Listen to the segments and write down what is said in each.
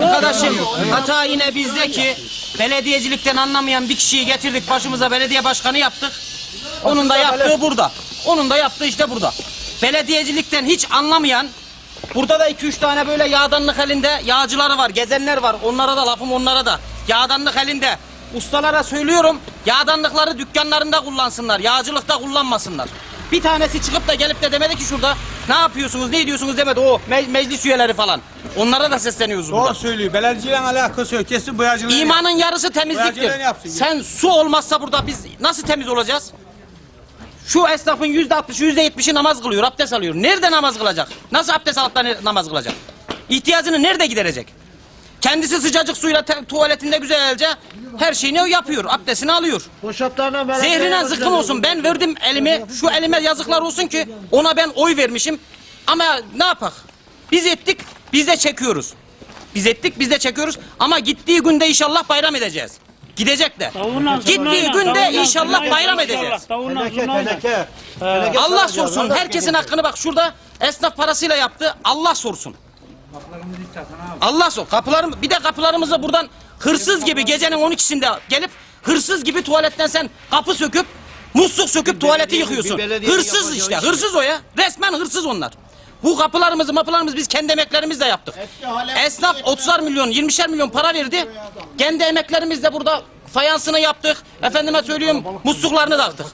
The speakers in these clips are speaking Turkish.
Arkadaşım hata yine bizde ki belediyecilikten anlamayan bir kişiyi getirdik başımıza belediye başkanı yaptık. Onun da yaptığı burada. Onun da yaptığı işte burada. Belediyecilikten hiç anlamayan Burada da iki üç tane böyle yağdanlık elinde yağcıları var, gezenler var. Onlara da lafım onlara da. Yağdanlık elinde. Ustalara söylüyorum, yağdanlıkları dükkanlarında kullansınlar, yağcılıkta kullanmasınlar. Bir tanesi çıkıp da gelip de demedi ki şurada ne yapıyorsunuz, ne ediyorsunuz demedi o me- meclis üyeleri falan. Onlara da sesleniyoruz burada. Doğru söylüyor. Belediyeciyle alakası yok. Kesin boyacılığı. İmanın yarısı temizliktir. Yapsın. Sen su olmazsa burada biz nasıl temiz olacağız? Şu esnafın yüzde altmışı, yüzde yetmişi namaz kılıyor, abdest alıyor. Nerede namaz kılacak? Nasıl abdest alıp da ne- namaz kılacak? İhtiyacını nerede giderecek? Kendisi sıcacık suyla te- tuvaletinde güzelce her şeyini yapıyor, abdestini alıyor. Zehrine zıkkım olsun. Ben verdim elimi, şu elime yazıklar olsun ki ona ben oy vermişim. Ama ne yapak? Biz ettik, biz de çekiyoruz. Biz ettik, biz de çekiyoruz. Ama gittiği günde inşallah bayram edeceğiz. Gidecek de. Gittiği günde inşallah bayram edeceğiz. Teneke, teneke. Teneke Allah saracağız. sorsun. Herkesin hakkını bak şurada esnaf parasıyla yaptı. Allah sorsun. Allah sor. Kapılarım bir de kapılarımızı buradan hırsız gibi gecenin 12'sinde gelip hırsız gibi tuvaletten sen kapı söküp musluk söküp tuvaleti belediye- yıkıyorsun. bir belediyenin Hırsız yapacağı işte. iş Hırsız o ya. Resmen hırsız onlar. Bu kapılarımızı mapılarımızı biz kendi emeklerimizle yaptık. Esnaf 30'ar milyon 20'şer milyon para verdi. Kendi emeklerimizle burada fayansını yaptık. Efendime söylüyorum musluklarını taktık.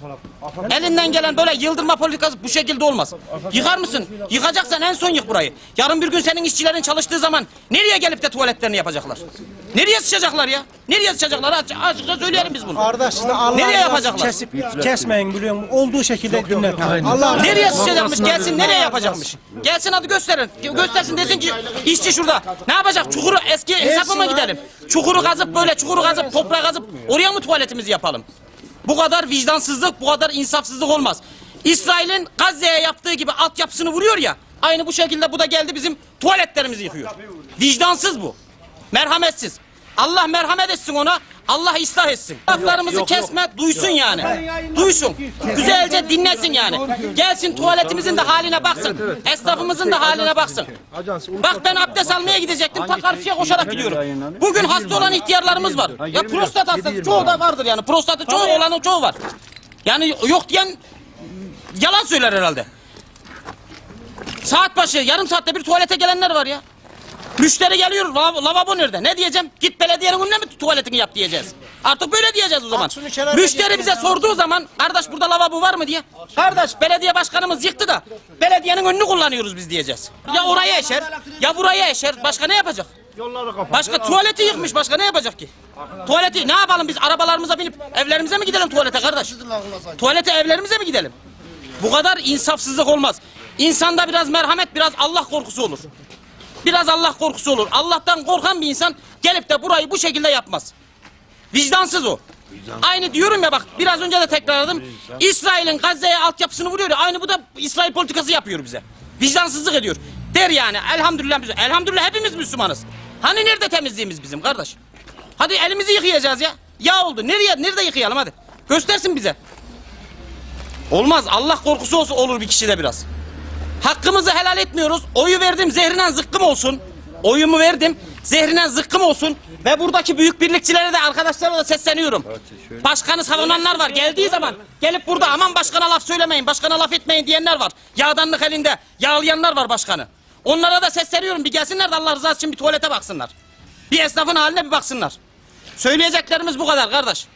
Elinden gelen böyle yıldırma politikası bu şekilde olmaz. Yıkar mısın? Yıkacaksan en son yık burayı. Yarın bir gün senin işçilerin çalıştığı zaman nereye gelip de tuvaletlerini yapacaklar? Nereye sıçacaklar ya? Nereye sıçacaklar? Açık, açıkça söyleyelim biz bunu. Kardeş Allah Nereye yapacaklar? Kesip kesmeyin biliyorum. Olduğu şekilde dinletin. Allah Nereye sıçacakmış? Gelsin nereye yapacakmış? Gelsin hadi gösterin. Göstersin desin ki işçi şurada. Ne yapacak? Çukuru eski hesaba mı gidelim? Çukuru kazıp böyle çukuru kazıp toprağı kazıp oraya mı tuvaletimizi yapalım? Bu kadar vicdansızlık, bu kadar insafsızlık olmaz. İsrail'in Gazze'ye yaptığı gibi altyapısını vuruyor ya. Aynı bu şekilde bu da geldi bizim tuvaletlerimizi yıkıyor. Vicdansız bu. Merhametsiz. Allah merhamet etsin ona. Allah ıslah etsin. Laflarımızı kesme, duysun yani. Duysun. Güzelce dinlesin yani. Gelsin tuvaletimizin de haline baksın. Esnafımızın da haline baksın. Bak ben abdest almaya gidecektim. Ta karşıya koşarak gidiyorum. Bugün hasta olan ihtiyarlarımız var. Ya prostat hastası çoğu da vardır yani. Prostatı çoğu olanın çoğu var. Yani yok diyen yalan söyler herhalde. Saat başı yarım saatte bir tuvalete gelenler var ya. Müşteri geliyor lav- lavabo nerede? Ne diyeceğim? Git belediyenin önüne mi tuvaletini yap diyeceğiz. Artık böyle diyeceğiz o zaman. Müşteri bize ya. sorduğu zaman kardeş burada lavabo var mı diye. Kardeş belediye başkanımız yıktı da belediyenin önünü kullanıyoruz biz diyeceğiz. Ya oraya eşer ya buraya eşer. Başka ne yapacak? Başka tuvaleti yıkmış başka ne yapacak ki? Tuvaleti ne yapalım biz arabalarımıza binip evlerimize mi gidelim tuvalete kardeş? Tuvalete evlerimize mi gidelim? Bu kadar insafsızlık olmaz. İnsanda biraz merhamet, biraz Allah korkusu olur. Biraz Allah korkusu olur. Allah'tan korkan bir insan gelip de burayı bu şekilde yapmaz. Vicdansız o. Aynı diyorum ya bak biraz önce de tekrarladım. İsrail'in Gazze'ye altyapısını vuruyor ya aynı bu da İsrail politikası yapıyor bize. Vicdansızlık ediyor. Der yani elhamdülillah biz elhamdülillah hepimiz Müslümanız. Hani nerede temizliğimiz bizim kardeş? Hadi elimizi yıkayacağız ya. Yağ oldu. Nereye nerede yıkayalım hadi. Göstersin bize. Olmaz. Allah korkusu olsa olur bir kişide biraz. Hakkımızı helal etmiyoruz. Oyu verdim zehrinen zıkkım olsun. Oyumu verdim. Zehrinen zıkkım olsun. Ve buradaki büyük birlikçilere de arkadaşlara da sesleniyorum. Başkanı savunanlar var. Geldiği zaman gelip burada aman başkana laf söylemeyin, başkana laf etmeyin diyenler var. Yağdanlık elinde yağlayanlar var başkanı. Onlara da sesleniyorum. Bir gelsinler de Allah rızası için bir tuvalete baksınlar. Bir esnafın haline bir baksınlar. Söyleyeceklerimiz bu kadar kardeş.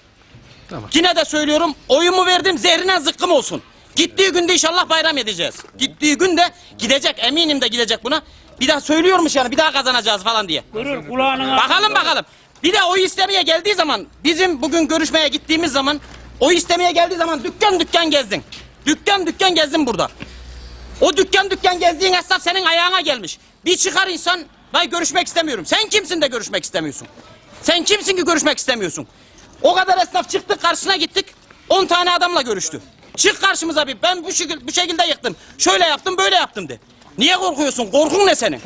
Yine de söylüyorum oyumu verdim zehrine zıkkım olsun. Gittiği günde inşallah bayram edeceğiz. Gittiği günde gidecek eminim de gidecek buna. Bir daha söylüyormuş yani bir daha kazanacağız falan diye. Durur kulağının Bakalım bakalım. Bir de oy istemeye geldiği zaman bizim bugün görüşmeye gittiğimiz zaman oy istemeye geldiği zaman dükkan dükkan gezdin. Dükkan dükkan gezdin burada. O dükkan dükkan gezdiğin esnaf senin ayağına gelmiş. Bir çıkar insan vay görüşmek istemiyorum. Sen kimsin de görüşmek istemiyorsun? Sen kimsin ki görüşmek istemiyorsun? O kadar esnaf çıktık karşısına gittik. 10 tane adamla görüştü. Çık karşımıza bir ben bu şekilde, bu şekilde yıktım. Şöyle yaptım böyle yaptım de. Niye korkuyorsun? Korkun ne senin?